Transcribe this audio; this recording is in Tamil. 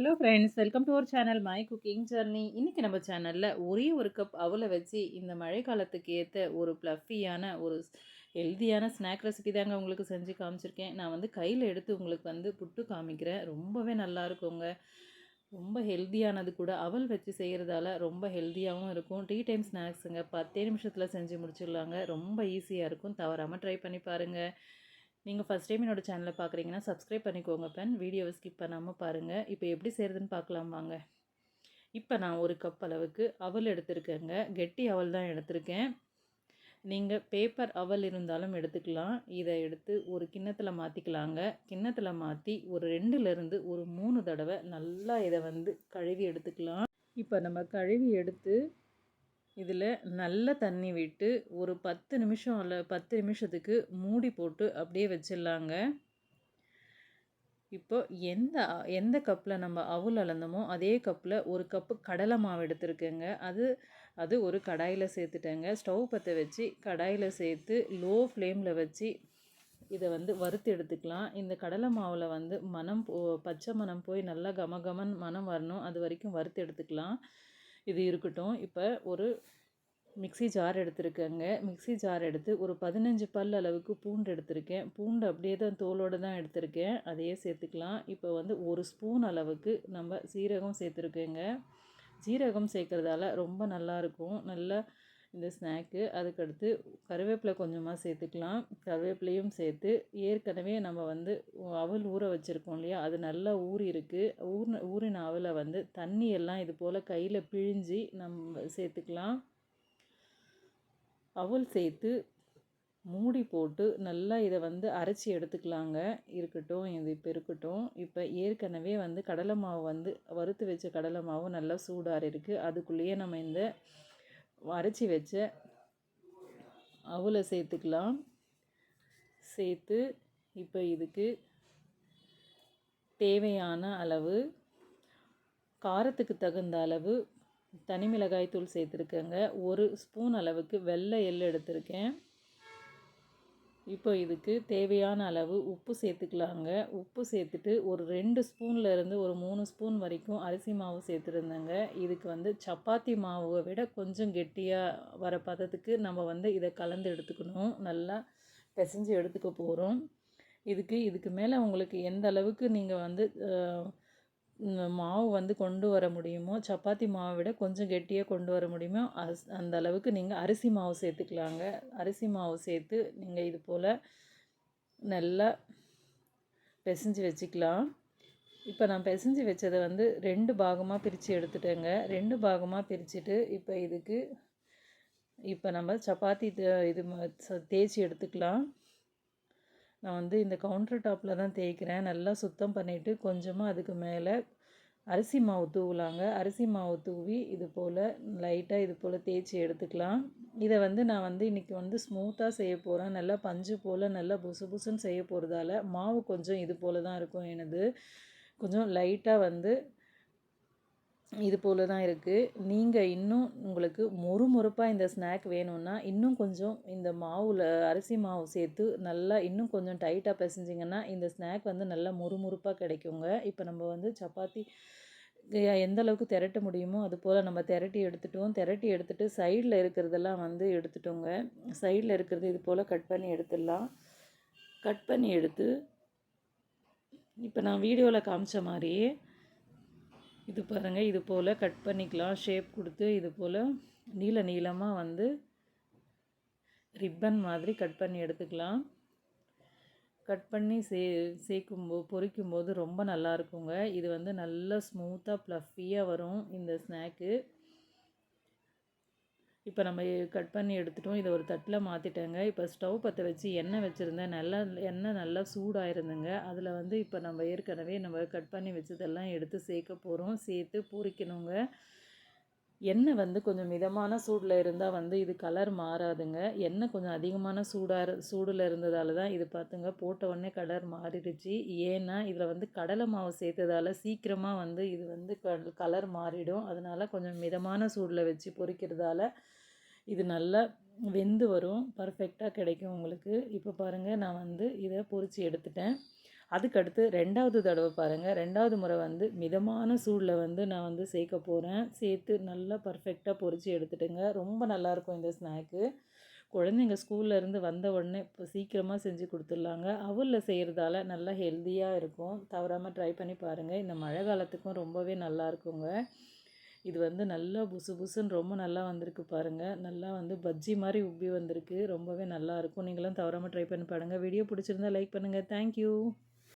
Hello friends welcome to our channel my cooking journey இன்றைக்கி நம்ம சேனலில் ஒரே ஒரு கப் அவலை வச்சு இந்த மழை காலத்துக்கு ஏற்ற ஒரு ப்ளஃபியான ஒரு ஹெல்த்தியான ஸ்நாக் ரெசிபி தாங்க உங்களுக்கு செஞ்சு காமிச்சிருக்கேன். நான் வந்து கையில் எடுத்து உங்களுக்கு வந்து புட்டு காமிக்கிறேன். ரொம்பவே நல்லா இருக்குங்க. ரொம்ப ஹெல்த்தியானது கூட அவல் வச்சு செய்கிறதால ரொம்ப ஹெல்த்தியாகவும் இருக்கும். டீ டைம் ஸ்நாக்ஸுங்க பத்தே நிமிஷத்தில் செஞ்சு முடிச்சிடலாங்க. ரொம்ப ஈஸியாக இருக்கும். தவறாமல் ட்ரை பண்ணி பாருங்கள் நீங்கள் ஃபஸ்ட் டைம் என்னோடய சேனலை பார்க்குறீங்கன்னா சப்ஸ்கிரைப் பண்ணிக்கோங்க பென் வீடியோவை ஸ்கிப் பண்ணாமல் பாருங்கள் இப்போ எப்படி செய்கிறதுன்னு பார்க்கலாம் வாங்க. இப்போ நான் ஒரு கப் அளவுக்கு அவல் எடுத்திருக்கேங்க. கெட்டி அவல் தான் எடுத்திருக்கேன். நீங்கள் பேப்பர் அவல் இருந்தாலும் எடுத்துக்கலாம். இதை எடுத்து ஒரு கிண்ணத்தில் மாற்றிக்கலாங்க கிண்ணத்தில் மாற்றி ஒரு ரெண்டுலேருந்து ஒரு மூணு தடவை நல்லா இதை வந்து கழுவி எடுத்துக்கலாம். இப்போ நம்ம கழுவி எடுத்து இதில் நல்ல தண்ணி விட்டு ஒரு பத்து நிமிஷம் இல்லை பத்து நிமிஷத்துக்கு மூடி போட்டு அப்படியே வச்சிடலாங்க. இப்போ எந்த எந்த கப்பில் நம்ம அவுல் அளந்தோமோ அதே கப்பில் ஒரு கப்பு கடலை மாவு எடுத்துருக்கேங்க. அது அது ஒரு கடாயில் சேர்த்துட்டேங்க. ஸ்டவ் பற்ற வச்சு கடாயில் சேர்த்து லோ ஃப்ளேமில் வச்சு இதை வந்து வறுத்து எடுத்துக்கலாம். இந்த கடலை மாவில் வந்து மனம் போ பச்சை மனம் போய் நல்லா கமகமன் மனம் வரணும். அது வரைக்கும் வறுத்து எடுத்துக்கலாம். இது இருக்கட்டும். இப்போ ஒரு மிக்சி ஜார் எடுத்திருக்கேங்க. மிக்சி ஜார் எடுத்து ஒரு பதினஞ்சு பல் அளவுக்கு பூண்டு எடுத்திருக்கேன். பூண்டு அப்படியே தான் தோலோடு தான் எடுத்திருக்கேன். அதையே சேர்த்துக்கலாம். இப்போ வந்து ஒரு ஸ்பூன் அளவுக்கு நம்ம சீரகம் சேர்த்துருக்கேங்க. சீரகம் சேர்க்குறதால ரொம்ப நல்லாயிருக்கும் நல்லா இந்த ஸ்நாக்கு. அதுக்கடுத்து கருவேப்பிலை கொஞ்சமாக சேர்த்துக்கலாம். கருவேப்பிலையும் சேர்த்து ஏற்கனவே நம்ம வந்து அவல் ஊற வச்சுருக்கோம் இல்லையா? அது நல்லா ஊறி இருக்குது ஊர்ன ஊறின அவலை வந்து தண்ணி எல்லாம் இது போல் கையில் பிழிஞ்சி நம்ம சேர்த்துக்கலாம். அவல் சேர்த்து மூடி போட்டு நல்லா இதை வந்து அரைச்சி எடுத்துக்கலாங்க. இருக்கட்டும் இது இப்போ இருக்கட்டும். இப்போ ஏற்கனவே வந்து கடலை மாவு வந்து வறுத்து வச்ச கடலை மாவு நல்லா சூடாக இருக்குது அதுக்குள்ளேயே நம்ம இந்த அரைச்சி வச்ச அவலை சேர்த்துக்கலாம். சேர்த்து இப்போ இதுக்கு தேவையான அளவு காரத்துக்கு தகுந்த அளவு தனி மிளகாய் தூள் சேர்த்துருக்கேங்க. ஒரு ஸ்பூன் அளவுக்கு வெள்ளை எள் எடுத்திருக்கேன். இப்போ இதுக்கு தேவையான அளவு உப்பு சேர்த்துக்கலாங்க. உப்பு சேர்த்துட்டு ஒரு ரெண்டு ஸ்பூன்லேருந்து ஒரு மூணு ஸ்பூன் வரைக்கும் அரிசி மாவு சேர்த்துருந்தேங்க. இதுக்கு வந்து சப்பாத்தி மாவை விட கொஞ்சம் கெட்டியாக வர பதத்துக்கு நம்ம வந்து இதை கலந்து எடுத்துக்கணும். நல்லா பிசைஞ்சு எடுத்துக்க போகிறோம் இதுக்கு இதுக்கு மேலே உங்களுக்கு எந்த அளவுக்கு நீங்கள் வந்து மாவு வந்து கொண்டு வர முடியுமோ சப்பாத்தி மாவை விட கொஞ்சம் கெட்டியாக கொண்டு வர முடியுமோ அஸ் அந்த அளவுக்கு நீங்கள் அரிசி மாவு சேர்த்துக்கலாங்க. அரிசி மாவு சேர்த்து நீங்கள் இது போல் நல்லா பிசைஞ்சு வச்சுக்கலாம். இப்போ நான் பிசைஞ்சு வச்சதை வந்து ரெண்டு பாகமாக பிரித்து எடுத்துட்டேங்க. ரெண்டு பாகமாக பிரிச்சுட்டு இப்போ இதுக்கு இப்போ நம்ம சப்பாத்தி இது தேய்ச்சி எடுத்துக்கலாம். நான் வந்து இந்த கவுண்டர் டாப்பில் தான் தேய்க்கிறேன். நல்லா சுத்தம் பண்ணிவிட்டு கொஞ்சமாக அதுக்கு மேலே அரிசி மாவு தூவலாங்க. அரிசி மாவு தூவி இது போல் லைட்டாக இது போல் தேய்ச்சி எடுத்துக்கலாம். இதை வந்து நான் வந்து இன்றைக்கி வந்து ஸ்மூத்தாக செய்ய போகிறேன் நல்லா பஞ்சு போல் நல்லா புசு புசுன்னு செய்ய போகிறதால மாவு கொஞ்சம் இது போல் தான் இருக்கும் எனது. கொஞ்சம் லைட்டாக வந்து இது போல் தான் இருக்குது நீங்கள் இன்னும் உங்களுக்கு மொறு மொறுப்பாக இந்த ஸ்நாக் வேணும்னா இன்னும் கொஞ்சம் இந்த மாவில் அரிசி மாவு சேர்த்து நல்லா இன்னும் கொஞ்சம் டைட்டாக பிசைஞ்சிங்கன்னா இந்த ஸ்நாக் வந்து நல்லா மொறுமொறுப்பாக கிடைக்குங்க. இப்போ நம்ம வந்து சப்பாத்தி எந்த அளவுக்கு திரட்ட முடியுமோ அது போல் நம்ம திரட்டி எடுத்துட்டோம். திரட்டி எடுத்துகிட்டு சைடில் இருக்கிறதெல்லாம் வந்து எடுத்துட்டோங்க. சைடில் இருக்கிறது இது போல் கட் பண்ணி எடுத்துடலாம். கட் பண்ணி எடுத்து இப்போ நான் வீடியோவில் காமிச்ச மாதிரியே இது பாருங்கள் இது போல் கட் பண்ணிக்கலாம். ஷேப் கொடுத்து இது போல் நீள நீளமாக வந்து ரிப்பன் மாதிரி கட் பண்ணி எடுத்துக்கலாம். கட் பண்ணி சே சேர்க்கும்போது பொரிக்கும்போது ரொம்ப நல்லா இருக்குங்க. இது வந்து நல்லா ஸ்மூத்தாக ப்ளஃபியாக வரும் இந்த ஸ்நாக்கு இப்போ நம்ம கட் பண்ணி எடுத்துட்டோம். இதை ஒரு தட்டில் மாற்றிட்டேங்க இப்போ ஸ்டவ் பற்ற வச்சு எண்ணெய் வச்சுருந்தேன். நல்லா எண்ணெய் நல்லா சூடாயிருந்துங்க. அதில் வந்து இப்போ நம்ம ஏற்கனவே நம்ம கட் பண்ணி வச்சதெல்லாம் எடுத்து சேர்க்க போகிறோம். சேர்த்து பூரிக்கணுங்க. எண்ணெய் வந்து கொஞ்சம் மிதமான சூடில் இருந்தால் வந்து இது கலர் மாறாதுங்க. எண்ணெய் கொஞ்சம் அதிகமான சூடாக சூடில் இருந்ததால் தான் இது பார்த்துங்க போட்ட உடனே கலர் மாறிடுச்சு. ஏன்னா இதில் வந்து கடலை மாவு சேர்த்ததால் சீக்கிரமாக வந்து இது வந்து கலர் மாறிடும். அதனால் கொஞ்சம் மிதமான சூடில் வச்சு பொரிக்கிறதால இது நல்லா வெந்து வரும். பர்ஃபெக்டாக கிடைக்கும் உங்களுக்கு. இப்போ பாருங்கள் நான் வந்து இதை பொறிச்சு எடுத்துட்டேன். அதுக்கடுத்து ரெண்டாவது தடவை பாருங்கள் ரெண்டாவது முறை வந்து மிதமான சூடில் வந்து நான் வந்து சேர்க்க போகிறேன் சேர்த்து நல்லா பர்ஃபெக்டாக பொறிச்சு எடுத்துட்டுங்க. ரொம்ப நல்லாயிருக்கும் இந்த ஸ்நாக்கு குழந்தைங்க ஸ்கூல்ல இருந்து வந்த உடனே இப்போ சீக்கிரமாக செஞ்சு கொடுத்துட்லாங்க. அவலில் செய்கிறதால நல்லா ஹெல்த்தியாக இருக்கும். தவறாமல் ட்ரை பண்ணி பாருங்கள் இந்த மழை காலத்துக்கும் ரொம்பவே நல்லா இருக்குங்க. இது வந்து நல்லா புசு புசுன்னு ரொம்ப நல்லா வந்திருக்கு பாருங்கள் நல்லா வந்து பஜ்ஜி மாதிரி உப்பி வந்திருக்கு. ரொம்பவே நல்லா இருக்கும். நீங்களும் தவறாமல் ட்ரை பண்ணி பாருங்கள் வீடியோ பிடிச்சிருந்தா லைக் பண்ணுங்கள் தேங்க்யூ